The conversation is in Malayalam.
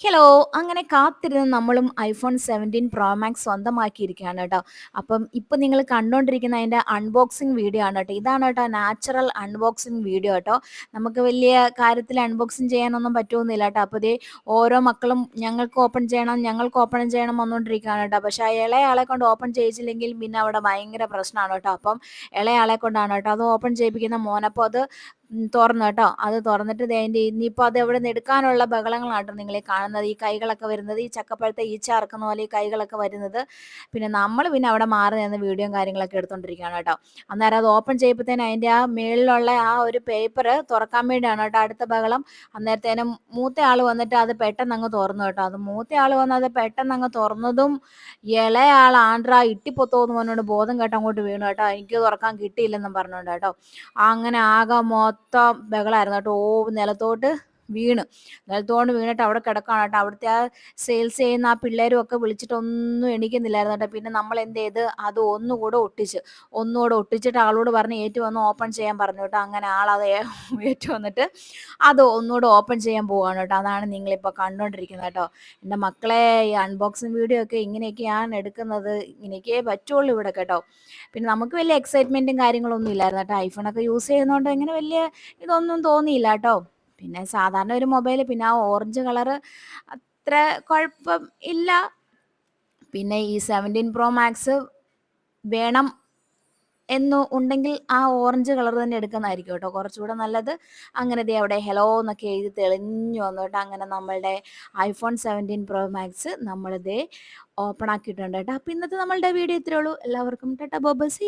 ഹലോ! അങ്ങനെ കാത്തിരുന്ന് നമ്മളും ഐഫോൺ 17 പ്രോ മാക്സ് സ്വന്തമാക്കിയിരിക്കുകയാണ് കേട്ടോ. അപ്പം ഇപ്പം നിങ്ങൾ കണ്ടുകൊണ്ടിരിക്കുന്ന അതിന്റെ അൺബോക്സിംഗ് വീഡിയോ ആണ് കേട്ടോ. ഇതാണ് കേട്ടോ നാച്ചുറൽ അൺബോക്സിംഗ് വീഡിയോ കേട്ടോ. നമുക്ക് വലിയ കാര്യത്തിൽ അൺബോക്സിങ് ചെയ്യാനൊന്നും പറ്റുമെന്നില്ല കേട്ടോ. അപ്പോൾ ഇതേ ഓരോ മക്കളും ഞങ്ങൾക്ക് ഓപ്പൺ ചെയ്യണം, ഞങ്ങൾക്ക് ഓപ്പൺ ചെയ്യണം വന്നുകൊണ്ടിരിക്കുകയാണ് കേട്ടോ. പക്ഷേ ആ ഇളയാളെ കൊണ്ട് ഓപ്പൺ ചെയ്യിച്ചില്ലെങ്കിൽ പിന്നെ അവിടെ ഭയങ്കര പ്രശ്നമാണ് കേട്ടോ. അപ്പം ഇളയാളെ കൊണ്ടാണ് കേട്ടോ അത് ഓപ്പൺ ചെയ്യിപ്പിക്കുന്ന മോനപ്പോൾ അത് തുറന്നു കേട്ടോ. അത് തുറന്നിട്ട് ദേ അതിന്റെ ഇനിയിപ്പോൾ അത് നിന്ന് എടുക്കാനുള്ള നിങ്ങൾ ഈ കാണുന്നത്. ഈ കൈകളൊക്കെ വരുന്നത് ഈ ചക്കപ്പഴത്തെ ഈച്ച അറക്കുന്ന പോലെ ഈ കൈകളൊക്കെ വരുന്നത്. പിന്നെ നമ്മൾ പിന്നെ അവിടെ മാറി നിന്ന് വീഡിയോയും കാര്യങ്ങളൊക്കെ എടുത്തോണ്ടിരിക്കുകയാണ് കേട്ടോ. അന്നേരം അത് ഓപ്പൺ ചെയ്യുമ്പോഴത്തേനും അതിന്റെ ആ മേളിലുള്ള ആ ഒരു പേപ്പർ തുറക്കാൻ വേണ്ടിയാണ് കേട്ടോ അടുത്ത ബഹളം. അന്നേരത്തേനും മൂത്ത ആൾ വന്നിട്ട് അത് പെട്ടെന്ന് അങ്ങ് തുറന്നു കേട്ടോ. അത് മൂത്ത ആൾ വന്ന് അത് പെട്ടെന്ന് അങ്ങ് തുറന്നതും ഇളയാൾ ആണ്ട്ര ഇട്ടിപ്പൊത്തോ എന്ന് പറഞ്ഞുകൊണ്ട് ബോധം കേട്ടോ അങ്ങോട്ട് വീണു കേട്ടോ. എനിക്ക് തുറക്കാൻ കിട്ടിയില്ലെന്നും പറഞ്ഞുകൊണ്ട് കേട്ടോ. അങ്ങനെ ആകെ ബഹളമായിരുന്നു കേട്ടോ. ഓ നിലത്തോട്ട് വീണ്. നിലത്തോണ്ട് വീണിട്ട് അവിടെ കിടക്കുകയാണ് കേട്ടോ. അവിടുത്തെ ആ സെയിൽസ് ചെയ്യുന്ന ആ പിള്ളേരും ഒക്കെ വിളിച്ചിട്ടൊന്നും എണീക്കുന്നില്ലായിരുന്നു കേട്ടോ. പിന്നെ നമ്മൾ എന്ത് ചെയ്ത് അത് ഒന്നുകൂടെ ഒട്ടിച്ച്. ഒന്നുകൂടെ ഒട്ടിച്ചിട്ട് ആളോട് പറഞ്ഞ് ഏറ്റു വന്ന് ഓപ്പൺ ചെയ്യാൻ പറഞ്ഞു കേട്ടോ. അങ്ങനെ ആൾ അത് ഏറ്റു വന്നിട്ട് അത് ഒന്നുകൂടെ ഓപ്പൺ ചെയ്യാൻ പോവുകയാണ് കേട്ടോ. അതാണ് നിങ്ങളിപ്പോൾ കണ്ടുകൊണ്ടിരിക്കുന്നത് കേട്ടോ. എന്റെ മക്കളെ ഈ അൺബോക്സിങ് വീഡിയോ ഒക്കെ ഇങ്ങനെയൊക്കെയാണ് എടുക്കുന്നത്. ഇങ്ങനെയൊക്കെ പറ്റുള്ളൂ ഇവിടെ കേട്ടോ. പിന്നെ നമുക്ക് വലിയ എക്സൈറ്റ്മെന്റും കാര്യങ്ങളൊന്നും ഇല്ലായിരുന്നു കേട്ടോ. ഐഫോണൊക്കെ യൂസ് ചെയ്യുന്നതുകൊണ്ട് അങ്ങനെ വലിയ ഇതൊന്നും തോന്നിയില്ല കേട്ടോ. പിന്നെ സാധാരണ ഒരു മൊബൈൽ പിന്നെ ആ ഓറഞ്ച് കളർ അത്ര കുഴപ്പം ഇല്ല. പിന്നെ ഈ 17 പ്രോ മാക്സ് വേണം എന്ന് ഉണ്ടെങ്കിൽ ആ ഓറഞ്ച് കളർ തന്നെ എടുക്കുന്നതായിരിക്കും കേട്ടോ കുറച്ചുകൂടെ നല്ലത്. അങ്ങനെ ദേ അവിടെ ഹലോ എന്നൊക്കെ എഴുതി തെളിഞ്ഞു വന്നു കേട്ടോ. അങ്ങനെ നമ്മളുടെ ഐഫോൺ 17 പ്രോ മാക്സ് നമ്മളിതേ ഓപ്പൺ ആക്കിയിട്ടുണ്ട് കേട്ടോ. അപ്പോൾ ഇന്നത്തെ നമ്മളുടെ വീഡിയോ ഇത്രയേ ഉള്ളൂ. എല്ലാവർക്കും ടാറ്റാ ബൈ ബൈ സീ